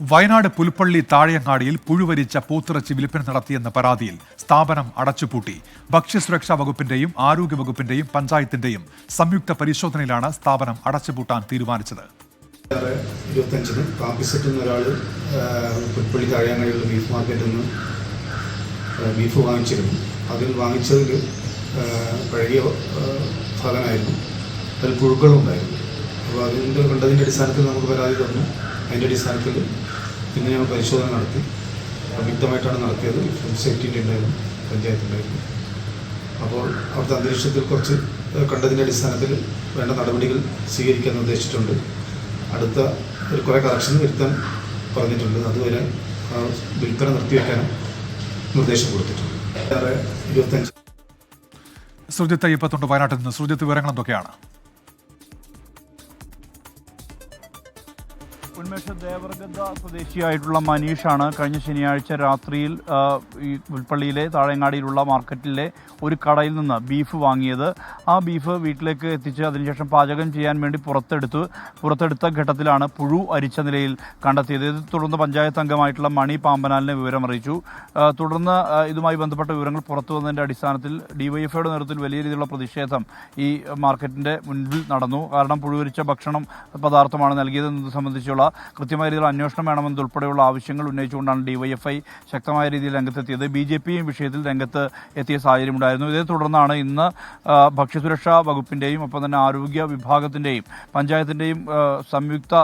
വയനാട് പുൽപ്പള്ളി താഴെയങ്ങാടിയിൽ പുഴുവരിച്ച പൂത്തിറച്ചി വിൽപ്പന നടത്തിയെന്ന പരാതിയിൽ സ്ഥാപനം അടച്ചുപൂട്ടി. ഭക്ഷ്യസുരക്ഷാ വകുപ്പിന്റെയും ആരോഗ്യ വകുപ്പിന്റെയും പഞ്ചായത്തിന്റെയും സംയുക്ത പരിശോധനയിലാണ് സ്ഥാപനം അടച്ചുപൂട്ടാൻ തീരുമാനിച്ചത്. ഇരുപത്തഞ്ചിന് കാപ്പിസെറ്റിൽ നിന്ന് ഒരാൾ പുൽപ്പള്ളി താഴെയാങ്ങാടിയുള്ള ബീഫ് മാർക്കറ്റിൽ നിന്ന് ബീഫ് വാങ്ങിച്ചിരുന്നു. അതിൽ വാങ്ങിച്ചതിൽ പഴകിയ ആ, സാധനമായിരുന്നു. അതിൽ പുഴുക്കളുണ്ടായിരുന്നു. അപ്പോൾ അതിന്റെ കണ്ടതിന്റെ അടിസ്ഥാനത്തിൽ നമുക്ക് പരാതി തന്നു. അതിന്റെ അടിസ്ഥാനത്തിൽ പിന്നെ ഞങ്ങൾ പരിശോധന നടത്തി. വ്യക്തമായിട്ടാണ് നടത്തിയത്. ഫുഡ് സേഫ്റ്റിന്റെ ഉണ്ടായിരുന്നു പഞ്ചായത്തുണ്ടായിരുന്നു അപ്പോൾ അവിടുത്തെ അന്തരീക്ഷത്തിൽ കുറച്ച് കണ്ടതിന്റെ അടിസ്ഥാനത്തിൽ വേണ്ട നടപടികൾ സ്വീകരിക്കാൻ നിർദ്ദേശിച്ചിട്ടുണ്ട്. അടുത്ത ഒരു കുറേ കറക്ഷൻ വരുത്താൻ പറഞ്ഞിട്ടുണ്ട്. അതുവരെ വിൽപ്പന നിർത്തിവെക്കാനും നിർദ്ദേശം കൊടുത്തിട്ടുണ്ട്. ഇരുപത്തഞ്ച് സുർജിത്ത് ഇപ്പത്തുണ്ട് വയനാട്ടിൽ നിന്ന്. സുർജിത്ത് വിവരങ്ങൾ എന്തൊക്കെയാണ്? ഉന്മേഷ ദേവർഗദ്ദ സ്വദേശിയായിട്ടുള്ള മനീഷാണ് കഴിഞ്ഞ ശനിയാഴ്ച രാത്രിയിൽ ഈ പുൽപ്പള്ളിയിലെ താഴെങ്ങാടിയിലുള്ള മാർക്കറ്റിലെ ഒരു കടയിൽ നിന്ന് ബീഫ് വാങ്ങിയത്. ആ ബീഫ് വീട്ടിലേക്ക് എത്തിച്ച് അതിനുശേഷം പാചകം ചെയ്യാൻ വേണ്ടി പുറത്തെടുത്തു. പുറത്തെടുത്ത ഘട്ടത്തിലാണ് പുഴു അരിച്ച നിലയിൽ കണ്ടെത്തിയത്. ഇത് തുടർന്ന് പഞ്ചായത്ത് അംഗമായിട്ടുള്ള മണി പാമ്പനാലിനെ വിവരം അറിയിച്ചു തുടർന്ന് ഇതുമായി ബന്ധപ്പെട്ട വിവരങ്ങൾ പുറത്തു വന്നതിന്റെ അടിസ്ഥാനത്തിൽ ഡിവൈഎഫ്ഐയുടെ നേതൃത്വത്തിൽ വലിയ രീതിയിലുള്ള പ്രതിഷേധം ഈ മാർക്കറ്റിന്റെ മുൻപിൽ നടന്നു. കാരണം പുഴുവരിച്ച ഭക്ഷണം പദാർത്ഥമാണ് നൽകിയതെന്നത് സംബന്ധിച്ചുള്ള കൃത്യമായ രീതിയിൽ അന്വേഷണം വേണമെന്നതുൾപ്പെടെയുള്ള ആവശ്യങ്ങൾ ഉന്നയിച്ചുകൊണ്ടാണ് ഡിവൈഎഫ്ഐ ശക്തമായ രീതിയിൽ രംഗത്തെത്തിയത്. ബി ജെ പിയും വിഷയത്തിൽ രംഗത്ത് എത്തിയ സാഹചര്യമുണ്ടായിരുന്നു ഇതേ തുടർന്നാണ് ഇന്ന് ഭക്ഷ്യസുരക്ഷാ വകുപ്പിന്റെയും ഒപ്പം തന്നെ ആരോഗ്യ വിഭാഗത്തിന്റെയും പഞ്ചായത്തിന്റെയും സംയുക്ത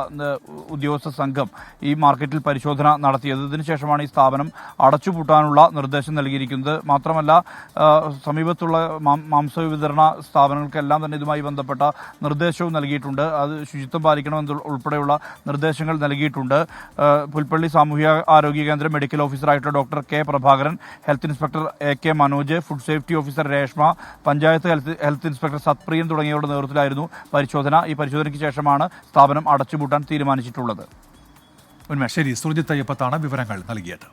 ഉദ്യോഗസ്ഥ സംഘം ഈ മാർക്കറ്റിൽ പരിശോധന നടത്തിയത്. ഇതിനുശേഷമാണ് ഈ സ്ഥാപനം അടച്ചുപൂട്ടാനുള്ള നിർദ്ദേശം നൽകിയിരിക്കുന്നത്. മാത്രമല്ല സമീപത്തുള്ള മാംസ വിതരണ സ്ഥാപനങ്ങൾക്കെല്ലാം തന്നെ ഇതുമായി ബന്ധപ്പെട്ട നിർദ്ദേശവും നൽകിയിട്ടുണ്ട്. അത് ശുചിത്വം പാലിക്കണമെന്ന് ഉൾപ്പെടെയുള്ള നിർദ്ദേശങ്ങൾ നൽകിയിട്ടുണ്ട്. പുൽപ്പള്ളി സാമൂഹ്യ ആരോഗ്യ കേന്ദ്രം medical ഓഫീസറായിട്ടുള്ള doctor K Prabhakaran health inspector A K Manoj food safety officer Reshma panchayat health health inspector Sathpriyan തുടങ്ങിയവരുടെ നേതൃത്വത്തിലായിരുന്നു പരിശോധന. ഈ പരിശോധനയ്ക്ക് ശേഷമാണ് സ്ഥാപനം അടച്ചുപൂട്ടാൻ തീരുമാനിച്ചിട്ടുള്ളത്. ഉന്മേഷ് ശരി. സുർജിത്ത് അയ്യപ്പത്താണ് വിവരങ്ങൾ നൽകിയത്.